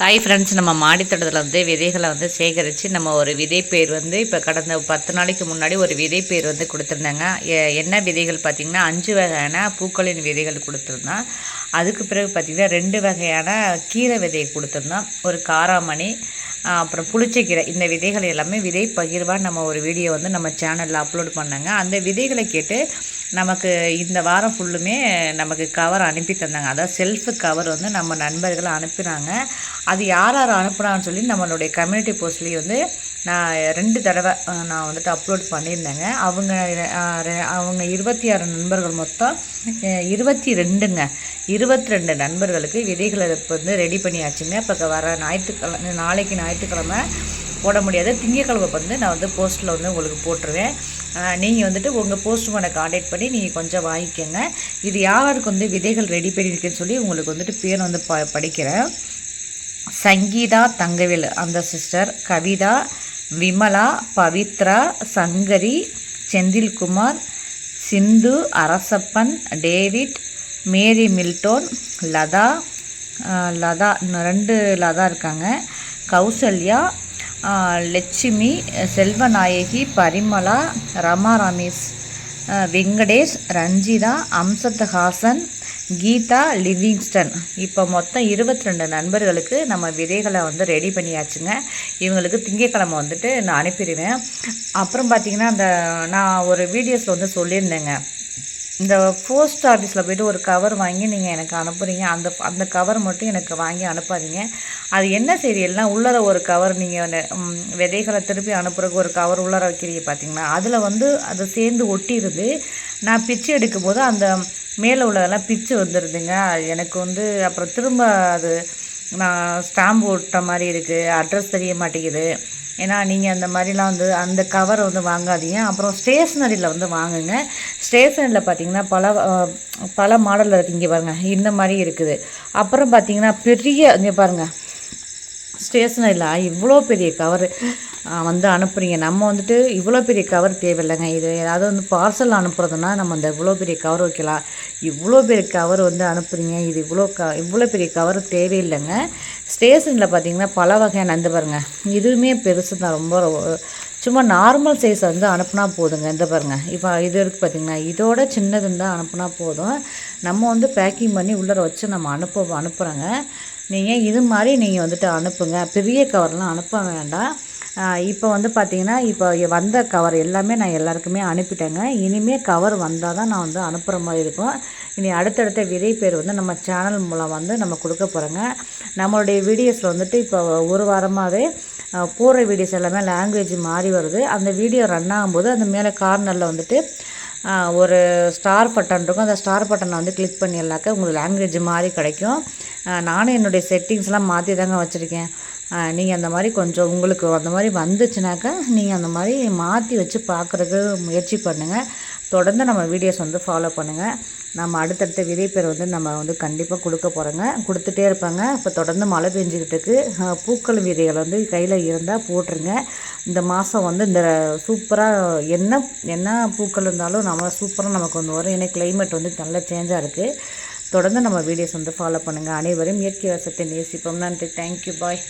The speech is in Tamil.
ஹாய் ஃப்ரெண்ட்ஸ் நம்ம மாடித்தோட்டத்தில் வந்து விதைகளை வந்து சேகரித்து நம்ம ஒரு விதை பேர் வந்து இப்போ கடந்த பத்து நாளைக்கு முன்னாடி ஒரு விதை பேர் வந்து கொடுத்துருந்தாங்க. என்ன விதைகள் பார்த்திங்கன்னா அஞ்சு வகையான பூக்களின் விதைகள் கொடுத்துருந்தோம். அதுக்கு பிறகு பார்த்திங்கன்னா ரெண்டு வகையான கீரை விதையை கொடுத்துருந்தோம். ஒரு காராமணி அப்புறம் புளிச்சக்கீரை இந்த விதைகள் எல்லாமே விதை பகிர்வாக நம்ம ஒரு வீடியோ வந்து நம்ம சேனலில் அப்லோட் பண்ணாங்க. அந்த விதைகளை கேட்டு நமக்கு இந்த வாரம் ஃபுல்லுமே நமக்கு கவர் அனுப்பி தந்தாங்க. அதாவது செல்ஃபு கவர் வந்து நம்ம நண்பர்கள் அனுப்பினாங்க. அது யார் யார் அனுப்புனான்னு சொல்லி நம்மளுடைய கம்யூனிட்டி போஸ்ட்லேயும் வந்து நான் ரெண்டு தடவை நான் வந்துட்டு அப்லோட் பண்ணியிருந்தேங்க. அவங்க அவங்க இருபத்தி ஆறு நண்பர்கள் மொத்தம் இருபத்தி ரெண்டுங்க. இருபத்தி ரெண்டு நண்பர்களுக்கு விதைகளை இப்போ வந்து ரெடி பண்ணியாச்சுங்க. இப்போ வர ஞாயிற்றுக்கிழமை நாளைக்கு ஞாயிற்றுக்கிழமை போட முடியாது. திங்கக்கிழமை வந்து நான் வந்து போஸ்ட்டில் வந்து உங்களுக்கு போட்டுருவேன். நீங்கள் வந்துட்டு உங்கள் போஸ்ட் காண்டாக்ட் பண்ணி நீங்கள் கொஞ்சம் வாங்கிக்கோங்க. இது யாருக்கு வந்து விதைகள் ரெடி பண்ணியிருக்குன்னு சொல்லி உங்களுக்கு வந்துட்டு பேர் வந்து ப படிக்கிறேன். சங்கீதா தங்கவேல் அந்த sister Kavitha Vimala Pavithra Sankari Senthilkumar Sindhu Arasappan David Mary Milton Latha Latha ரெண்டு லதா இருக்காங்க. கௌசல்யா லட்சுமி செல்வநாயகி பரிமலா ரமா ரமேஷ் வெங்கடேஷ் ரஞ்சிதா அம்சத்ஹாசன் கீதா லிவிங்ஸ்டன். இப்போ மொத்தம் இருபத்தி ரெண்டு நண்பர்களுக்கு நம்ம விதைகளை வந்து ரெடி பண்ணியாச்சுங்க. இவங்களுக்கு திங்கக்கிழமை வந்துட்டு நான் அனுப்பிடுவேன். அப்புறம் பார்த்திங்கன்னா அந்த நான் ஒரு வீடியோஸில் வந்து சொல்லியிருந்தேங்க. இந்த போஸ்ட் ஆஃபீஸில் போய்ட்டு ஒரு கவர் வாங்கி நீங்கள் எனக்கு அனுப்புகிறீங்க அந்த அந்த கவர் மட்டும் எனக்கு வாங்கி அனுப்பாதீங்க. அது என்ன சரி எல்லாம் உள்ளர ஒரு கவர் நீங்கள் விதைகளை திருப்பி அனுப்புறதுக்கு ஒரு கவர் உள்ளர வைக்கிறீங்க பார்த்தீங்கன்னா அதில் வந்து அது சேர்ந்து ஒட்டிடுது நான் பிச்சு எடுக்கும்போது அந்த மேலே உள்ளதெல்லாம் பிச்சு வந்துடுதுங்க எனக்கு வந்து அப்புறம் திரும்ப அது நான் ஸ்டாம்ப் விட்ட மாதிரி இருக்குது அட்ரஸ் தெரிய மாட்டேங்குது. ஏன்னா நீங்கள் அந்த மாதிரிலாம் வந்து அந்த கவரை வந்து வாங்காதீங்க. அப்புறம் ஸ்டேஷ்னரியில் வந்து வாங்குங்க. ஸ்டேஷ்னரியில் பார்த்தீங்கன்னா பல பல மாடலில் இருக்குது இங்கே பாருங்கள் இந்த மாதிரி இருக்குது. அப்புறம் பார்த்தீங்கன்னா பெரிய இங்கே பாருங்கள் ஸ்டேஷ்னரியில் இவ்வளோ பெரிய கவர் வந்து அனுப்புகிறீங்க நம்ம வந்துட்டு இவ்வளோ பெரிய கவர் தேவையில்லைங்க. இது ஏதாவது வந்து பார்சல் அனுப்புறதுனா நம்ம அந்த இவ்வளோ பெரிய கவர் வைக்கலாம். இவ்வளோ பெரிய கவர் வந்து அனுப்புகிறீங்க இது இவ்வளோ க இவ்வளோ பெரிய கவர் தேவையில்லைங்க. ஸ்டேஷனில் பார்த்தீங்கன்னா பல வகையான அந்த பாருங்கள் இதுவுமே பெருசு தான். ரொம்ப சும்மா நார்மல் சைஸ் வந்து அனுப்புனா போதுங்க. இந்த பாருங்கள் இப்போ இது இருக்குது பார்த்திங்கன்னா இதோட சின்னது இருந்தால் அனுப்புனா போதும். நம்ம வந்து பேக்கிங் பண்ணி உள்ளே வச்சு நம்ம அனுப்ப அனுப்புகிறோங்க நீங்கள் இது மாதிரி நீங்கள் வந்துட்டு அனுப்புங்க. பெரிய கவர்லாம் அனுப்ப வேண்டாம். இப்போ வந்து பார்த்திங்கன்னா இப்போ வந்த கவர் எல்லாமே நான் எல்லாருக்குமே அனுப்பிட்டேங்க. இனிமேல் கவர் வந்தால் தான் நான் வந்து அனுப்புகிற மாதிரி இருக்கும். இனி அடுத்தடுத்த விதை பேர் வந்து நம்ம சேனல் மூலம் வந்து நம்ம கொடுக்க போகிறோங்க நம்மளுடைய வீடியோஸில் வந்துட்டு இப்போ ஒரு வாரமாகவே போடுற வீடியோஸ் எல்லாமே லாங்குவேஜ் மாறி வருது. அந்த வீடியோ ரன் ஆகும்போது அந்த மேலே கார்னரில் வந்துட்டு ஒரு ஸ்டார் பட்டன் இருக்கும். அந்த ஸ்டார் பட்டனை வந்து கிளிக் பண்ணிடலாக்க உங்களுக்கு லாங்குவேஜ் மாதிரி கிடைக்கும். நானும் என்னுடைய செட்டிங்ஸ்லாம் மாற்றி தாங்க வச்சுருக்கேன். நீங்கள் அந்த மாதிரி கொஞ்சம் உங்களுக்கு அந்த மாதிரி வந்துச்சுனாக்கா நீங்கள் அந்த மாதிரி மாற்றி வச்சு பார்க்குறதுக்கு முயற்சி பண்ணுங்கள் தொடர்ந்து நம்ம வீடியோஸ் வந்து ஃபாலோ பண்ணுங்கள் நம்ம அடுத்தடுத்த விதைப்பேர் வந்து நம்ம வந்து கண்டிப்பாக கொடுக்க போகிறோங்க கொடுத்துட்டே இருப்பாங்க. இப்போ தொடர்ந்து மழை பெஞ்சிக்கிட்டு பூக்கள் விதைகள் வந்து கையில் இருந்தால் போட்டுருங்க. இந்த மாதம் வந்து இந்த சூப்பராக என்ன என்ன பூக்கள் இருந்தாலும் நம்ம சூப்பராக நமக்கு வந்து வரும். ஏன்னா கிளைமேட் வந்து நல்ல சேஞ்சாக இருக்குது தொடர்ந்து நம்ம வீடியோஸ் வந்து ஃபாலோ பண்ணுங்கள் அனைவரும் இயற்கை வசத்தை நேசிப்போம். நன்றி. Thank you bye